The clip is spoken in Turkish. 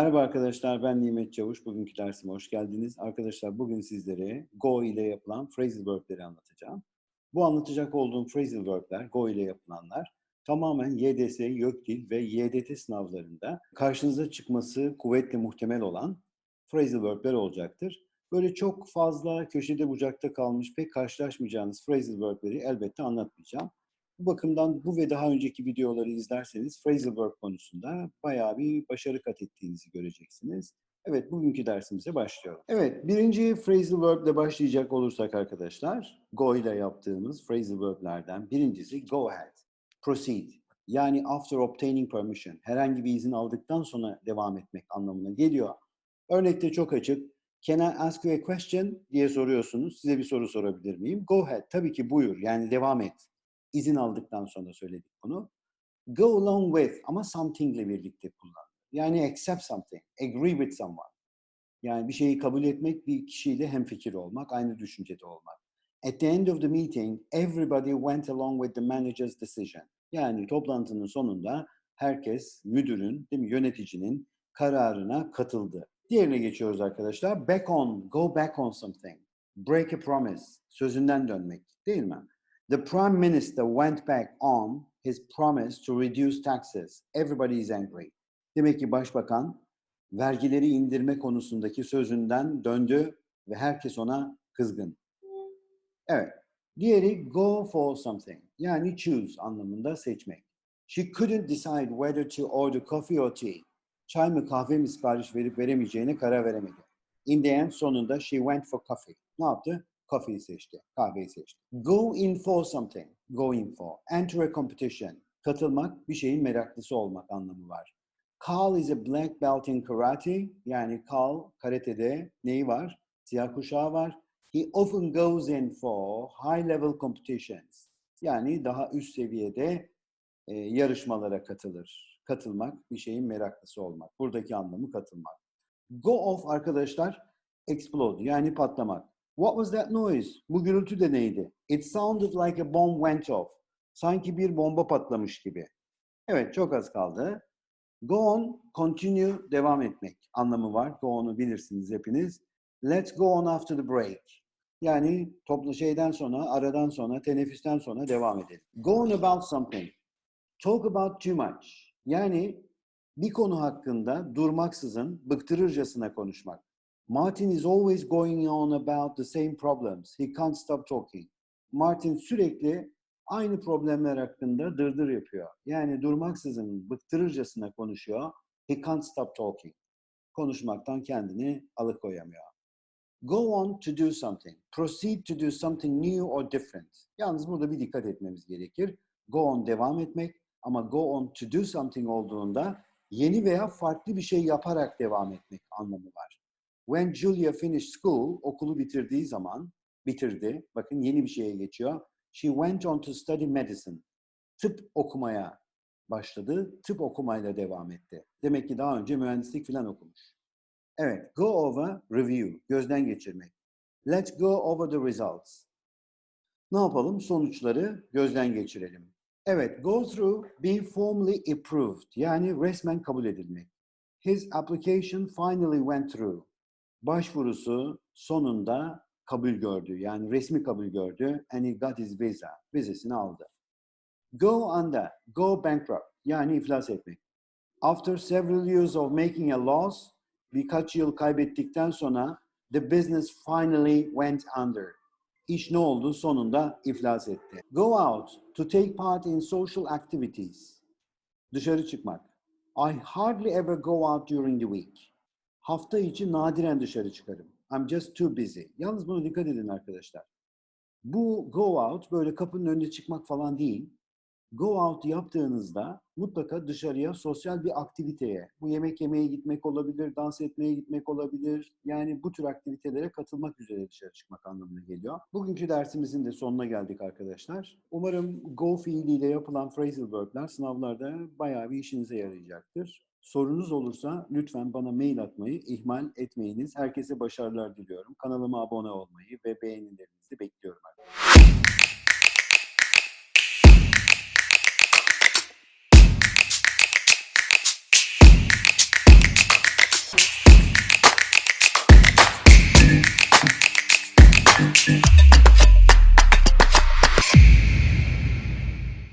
Merhaba arkadaşlar, ben Nimet Çavuş. Bugünkü dersime hoş geldiniz. Arkadaşlar bugün sizlere Go ile yapılan phrasal verb'leri anlatacağım. Bu anlatacak olduğum phrasal verb'ler, Go ile yapılanlar tamamen YDS, YÖKDİL ve YDT sınavlarında karşınıza çıkması kuvvetle muhtemel olan phrasal verb'ler olacaktır. Böyle çok fazla köşede bucakta kalmış, pek karşılaşmayacağınız phrasal verb'leri elbette anlatmayacağım. Bu bakımdan bu ve daha önceki videoları izlerseniz verb konusunda bayağı bir başarı kat ettiğinizi göreceksiniz. Evet, bugünkü dersimize başlıyorum. Evet, birinci phrasal verb ile başlayacak olursak arkadaşlar, go ile yaptığımız phrasal verb'lerden birincisi go ahead, proceed. Yani after obtaining permission, herhangi bir izin aldıktan sonra devam etmek anlamına geliyor. Örnekte çok açık. Can I ask you a question diye soruyorsunuz. Size bir soru sorabilir miyim? Go ahead. Tabii ki buyur. Yani devam et. İzin aldıktan sonra söyledik bunu. Go along with ama something ile birlikte kullan. Yani accept something, agree with someone. Yani bir şeyi kabul etmek, bir kişiyle hemfikir olmak, aynı düşüncede olmak. At the end of the meeting, everybody went along with the manager's decision. Yani toplantının sonunda herkes müdürün, değil mi, yöneticinin kararına katıldı. Diğerine geçiyoruz arkadaşlar. Back on, go back on something. Break a promise. Sözünden dönmek, değil mi? The prime minister went back on his promise to reduce taxes. Everybody is angry. Demek ki başbakan vergileri indirme konusundaki sözünden döndü ve herkes ona kızgın. Evet. Diğeri go for something. Yani choose anlamında seçmek. She couldn't decide whether to order coffee or tea. Çay mı kahve mi sipariş verip veremeyeceğine karar veremedi. In the end sonunda she went for coffee. Ne yaptı? Coffee'yi seçti, kahveyi seçti. Go in for something, go in for. Enter a competition, katılmak, bir şeyin meraklısı olmak anlamı var. Carl is a black belt in karate, yani Carl karatede neyi var? Siyah kuşağı var. He often goes in for high level competitions. Yani daha üst seviyede e, yarışmalara katılır. Katılmak, bir şeyin meraklısı olmak. Buradaki anlamı katılmak. Go off arkadaşlar, explode yani patlamak. What was that noise? Bu gürültü de neydi? It sounded like a bomb went off. Sanki bir bomba patlamış gibi. Evet, çok az kaldı. Go on, continue, devam etmek anlamı var. Go on'u bilirsiniz hepiniz. Let's go on after the break. Yani toplu şeyden sonra, aradan sonra, teneffüsten sonra devam edelim. Go on about something. Talk about too much. Yani bir konu hakkında durmaksızın, bıktırırcasına konuşmak. Martin is always going on about the same problems. He can't stop talking. Martin sürekli aynı problemler hakkında dırdır yapıyor. Yani durmaksızın bıktırırcasına konuşuyor. He can't stop talking. Konuşmaktan kendini alıkoyamıyor. Go on to do something. Proceed to do something new or different. Yalnız burada bir dikkat etmemiz gerekir. Go on devam etmek ama go on to do something olduğunda yeni veya farklı bir şey yaparak devam etmek anlamı var. When Julia finished school, okulu bitirdiği zaman, bitirdi, bakın yeni bir şeye geçiyor. She went on to study medicine. Tıp okumaya başladı, tıp okumayla devam etti. Demek ki daha önce mühendislik falan okumuş. Evet, go over, review, gözden geçirmek. Let's go over the results. Ne yapalım? Sonuçları gözden geçirelim. Evet, go through, be formally approved, yani resmen kabul edilmek. His application finally went through başvurusu sonunda kabul gördü. Yani resmi kabul gördü. And he got his visa. Vizesini aldı. Go under, go bankrupt. Yani iflas etmek. After several years of making a loss, birkaç yıl kaybettikten sonra the business finally went under. İş ne oldu? Sonunda iflas etti. Go out, to take part in social activities. Dışarı çıkmak. I hardly ever go out during the week hafta içi nadiren dışarı çıkarım. I'm just too busy. Yalnız buna dikkat edin arkadaşlar. Bu go out böyle kapının önüne çıkmak falan değil. Go out yaptığınızda mutlaka dışarıya sosyal bir aktiviteye, bu yemek yemeye gitmek olabilir, dans etmeye gitmek olabilir. Yani bu tür aktivitelere katılmak üzere dışarı çıkmak anlamına geliyor. Bugünkü dersimizin de sonuna geldik arkadaşlar. Umarım go fiiliyle yapılan phrasal verb'ler sınavlarda bayağı bir işinize yarayacaktır. Sorunuz olursa lütfen bana mail atmayı ihmal etmeyiniz. Herkese başarılar diliyorum. Kanalıma abone olmayı ve beğenilerinizi bekliyorum.